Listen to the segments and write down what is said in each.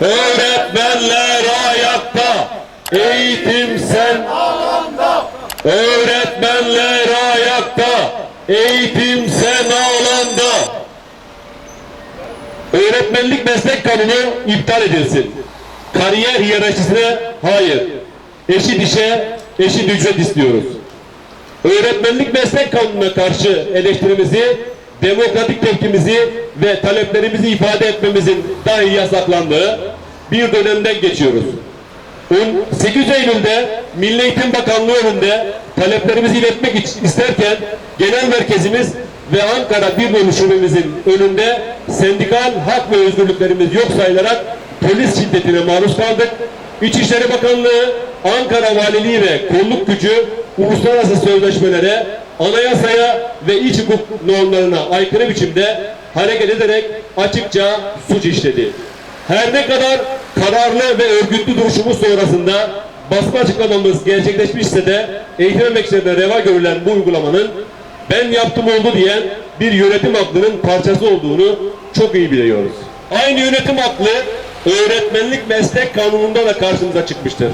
Öğretmenler ayakta, eğitim sen alanda. Öğretmenler ayakta, eğitim sen alanda. Öğretmenlik meslek kanunu iptal edilsin. Kariyer hiyerarşisine hayır. Eşit işe eşit ücret istiyoruz. Öğretmenlik meslek kanununa karşı eleştirimizi, demokratik tepkimizi ve taleplerimizi ifade etmemizin dahi yasaklandığı bir dönemden geçiyoruz. 8 Eylül'de Milli Eğitim Bakanlığı önünde taleplerimizi iletmek isterken genel merkezimiz ve Ankara Bir Bölü Şubemizin önünde sendikal hak ve özgürlüklerimiz yok sayılarak polis şiddetine maruz kaldık. İçişleri Bakanlığı, Ankara Valiliği ve kolluk gücü uluslararası sözleşmelere, anayasaya ve iç hukuk normlarına aykırı biçimde hareket ederek açıkça suç işledi. Her ne kadar kararlı ve örgütlü duruşumuz sonrasında basma açıklamamız gerçekleşmişse de eğitim emekçilerine reva görülen bu uygulamanın ben yaptım oldu diyen bir yönetim aklının parçası olduğunu çok iyi biliyoruz. Aynı yönetim aklı öğretmenlik meslek kanununda da karşımıza çıkmıştır.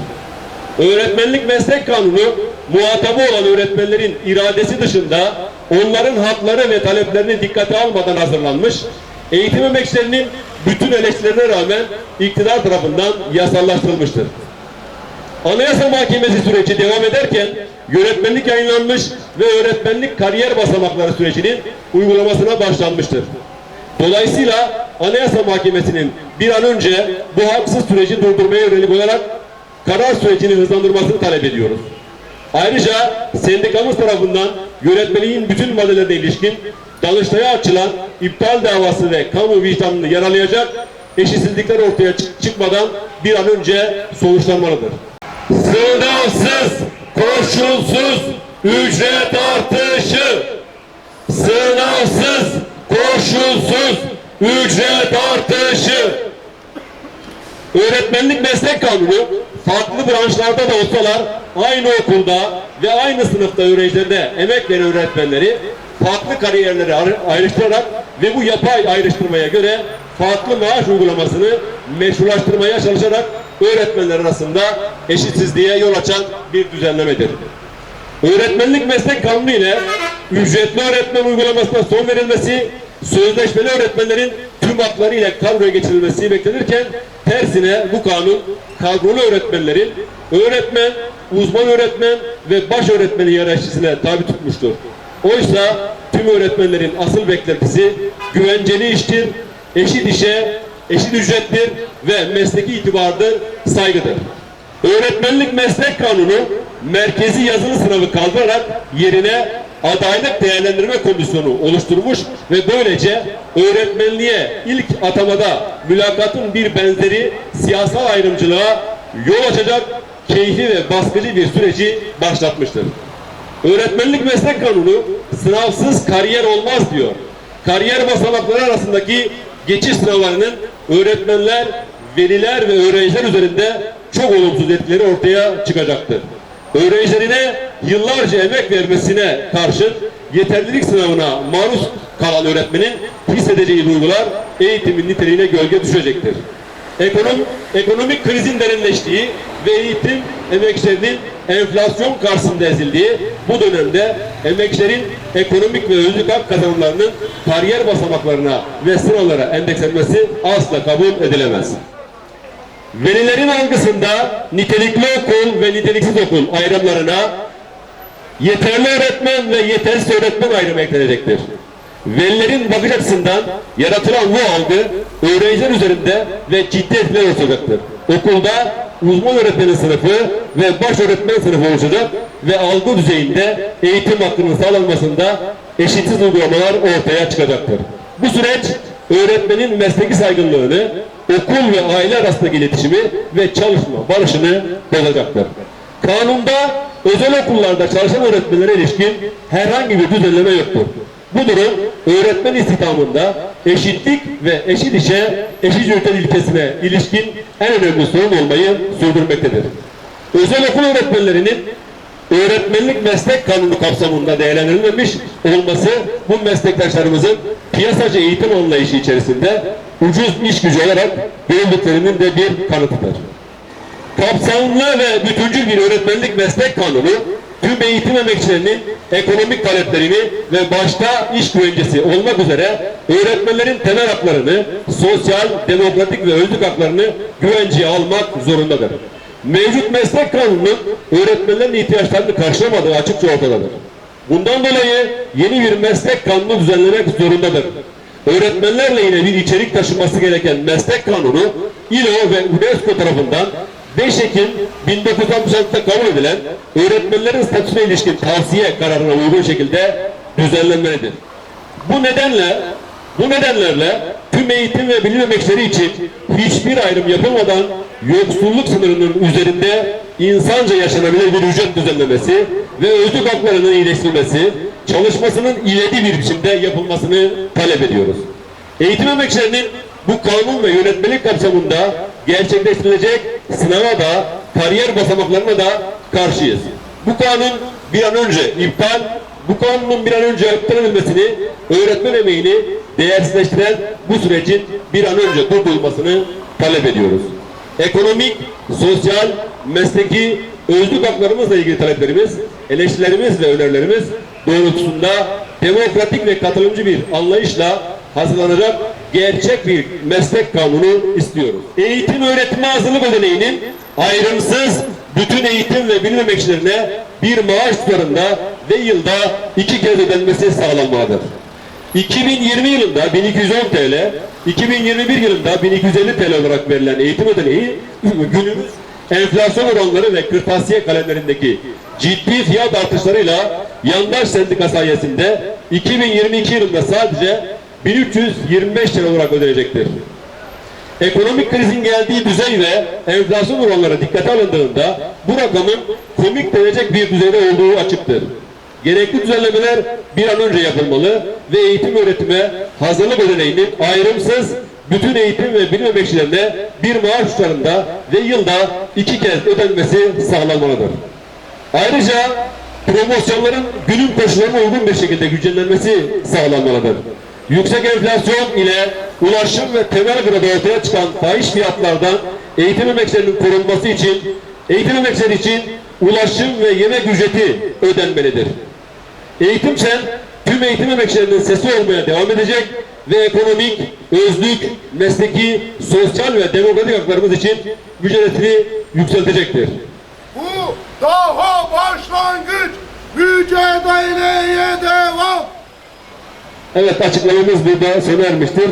Öğretmenlik meslek kanunu muhatabı olan öğretmenlerin iradesi dışında onların hakları ve taleplerini dikkate almadan hazırlanmış, eğitim emekçilerinin bütün eleştirilerine rağmen iktidar tarafından yasallaştırılmıştır. Anayasa Mahkemesi süreci devam ederken yönetmenlik yayınlanmış ve öğretmenlik kariyer basamakları sürecinin uygulamasına başlanmıştır. Dolayısıyla Anayasa Mahkemesi'nin bir an önce bu haksız süreci durdurmaya yönelik olarak karar sürecini hızlandırmasını talep ediyoruz. Ayrıca sendikamız tarafından yönetmeliğin bütün maddelerine ilişkin Danıştay'a açılan iptal davası ve kamu vicdanını yaralayacak eşitsizlikler ortaya çık- çıkmadan bir an önce sonuçlanmalıdır. Sınavsız, koşulsuz ücret artışı. Sınavsız, koşulsuz ücret artışı. Öğretmenlik meslek kanunu farklı branşlarda da olsalar aynı okulda ve aynı sınıfta öğrencilerine emek veren öğretmenleri farklı kariyerlere ayrı- ayrıştırarak ve bu yapay ayrıştırmaya göre farklı maaş uygulamasını meşrulaştırmaya çalışarak öğretmenler arasında eşitsizliğe yol açan bir düzenlemedir. Öğretmenlik meslek kanunu ile ücretli öğretmen uygulamasına son verilmesi, sözleşmeli öğretmenlerin tüm hakları ile kadroya geçirilmesi beklenirken tersine bu kanun kadrolu öğretmenlerin öğretmen, uzman öğretmen ve baş öğretmeni hiyerarşisine tabi tutmuştur. Oysa tüm öğretmenlerin asıl beklentisi güvenceli iştir, eşit işe, eşit ücrettir ve mesleki itibardır, saygıdır. Öğretmenlik meslek kanunu merkezi yazılı sınavı kaldırarak yerine adaylık değerlendirme komisyonu oluşturmuş ve böylece öğretmenliğe ilk atamada mülakatın bir benzeri siyasal ayrımcılığa yol açacak keyfi ve baskıcı bir süreci başlatmıştır. Öğretmenlik meslek kanunu sınavsız kariyer olmaz diyor. Kariyer basamakları arasındaki geçiş sınavlarının öğretmenler, veliler ve öğrenciler üzerinde çok olumsuz etkileri ortaya çıkacaktır. Öğrencilerine yıllarca emek vermesine karşın yeterlilik sınavına maruz kalan öğretmenin hissedeceği duygular eğitimin niteliğine gölge düşecektir. Ekonom, ekonomik krizin derinleştiği ve eğitim emekçilerinin enflasyon karşısında ezildiği bu dönemde emekçilerin ekonomik ve özlük hak kazanımlarının kariyer basamaklarına ve sınavlara endekslenmesi asla kabul edilemez. Velilerin algısında nitelikli okul ve niteliksiz okul ayrımlarına yeterli öğretmen ve yetersiz öğretmen ayrımı eklenecektir. Velilerin bakış açısından yaratılan bu algı öğrenciler üzerinde ve ciddi etkiler oluşacaktır. Okulda uzman öğretmenin sınıfı ve baş öğretmen sınıfı oluşacak ve algı düzeyinde eğitim hakkının sağlanmasında eşitsiz uygulamalar ortaya çıkacaktır. Bu süreç öğretmenin mesleki saygınlığını, okul ve aile arasındaki iletişimi ve çalışma barışını bozacaktır. Kanunda özel okullarda çalışan öğretmenlere ilişkin herhangi bir düzenleme yoktur. Bu durum öğretmen istihdamında eşitlik ve eşit işe, eşit ücret ilkesine ilişkin en önemli sorun olmayı sürdürmektedir. Özel okul öğretmenlerinin öğretmenlik meslek kanunu kapsamında değerlendirilmemiş olması bu meslektaşlarımızın piyasacı eğitim anlayışı içerisinde ucuz iş gücü olarak görüldüklerinin de bir kanıtıdır. Kapsamlı ve bütüncül bir öğretmenlik meslek kanunu tüm eğitim emekçilerinin ekonomik taleplerini ve başta iş güvencesi olmak üzere öğretmenlerin temel haklarını, sosyal, demokratik ve özlük haklarını güvenceye almak zorundadır. Mevcut meslek kanununun öğretmenlerin ihtiyaçlarını karşılamadığı açıkça ortadadır. Bundan dolayı yeni bir meslek kanunu düzenlemek zorundadır. Öğretmenlerle yine bir içerik taşıması gereken meslek kanunu İLO ve UNESCO tarafından 5 Ekim 1966'da kabul edilen öğretmenlerin statüsüne ilişkin tavsiye kararına uygun şekilde düzenlenmelidir. Bu nedenle bu nedenlerle tüm eğitim ve bilim emekçileri için hiçbir ayrım yapılmadan yoksulluk sınırının üzerinde insanca yaşanabilir bir ücret düzenlemesi ve özlük haklarının iyileştirilmesi, çalışmasının ivedi bir biçimde yapılmasını talep ediyoruz. Eğitim emekçilerinin bu kanun ve yönetmelik kapsamında gerçekleştirilecek sınava da, kariyer basamaklarına da karşıyız. Bu kanun bir an önce iptal, bu kanunun bir an önce iptal edilmesini, öğretmen emeğini değersizleştiren bu sürecin bir an önce durdurulmasını talep ediyoruz. Ekonomik, sosyal, mesleki, özlük haklarımızla ilgili taleplerimiz, eleştirilerimiz ve önerilerimiz doğrultusunda demokratik ve katılımcı bir anlayışla hazırlanacak gerçek bir meslek kanunu istiyoruz. Eğitim öğretim hazırlık ödeneğinin ayrımsız bütün eğitim ve bilim emekçilerine bir maaş tutarında ve yılda iki kez ödenmesi sağlanmalıdır. 2020 yılında 1210 TL, 2021 yılında 1250 TL olarak verilen eğitim ödeneği günümüz enflasyon oranları ve kırtasiye kalemlerindeki ciddi fiyat artışlarıyla yandaş sendika sayesinde 2022 yılında sadece 1325 TL olarak ödenecektir. Ekonomik krizin geldiği düzey ve enflasyon oranları dikkate alındığında bu rakamın komik denecek bir düzeyde olduğu açıktır. Gerekli düzenlemeler bir an önce yapılmalı ve eğitim öğretime hazırlık ödeneğinin ayrımsız bütün eğitim ve bilim emekçilerine bir maaş tutarında ve yılda iki kez ödenmesi sağlanmalıdır. Ayrıca promosyonların günün koşullarına uygun bir şekilde güçlenmesi sağlanmalıdır. Yüksek enflasyon ile ulaşım ve temel gıdada ortaya çıkan fahiş fiyatlardan eğitim emekçilerinin korunması için eğitim emekçileri için ulaşım ve yemek ücreti ödenmelidir. Eğitim Şen tüm eğitim emekçilerinin sesi olmaya devam edecek ve ekonomik, özlük, mesleki, sosyal ve demokratik haklarımız için mücadelesini yükseltecektir. Bu daha başlangıç mücadeleye devam. Evet açıklamamız burada sona ermiştir.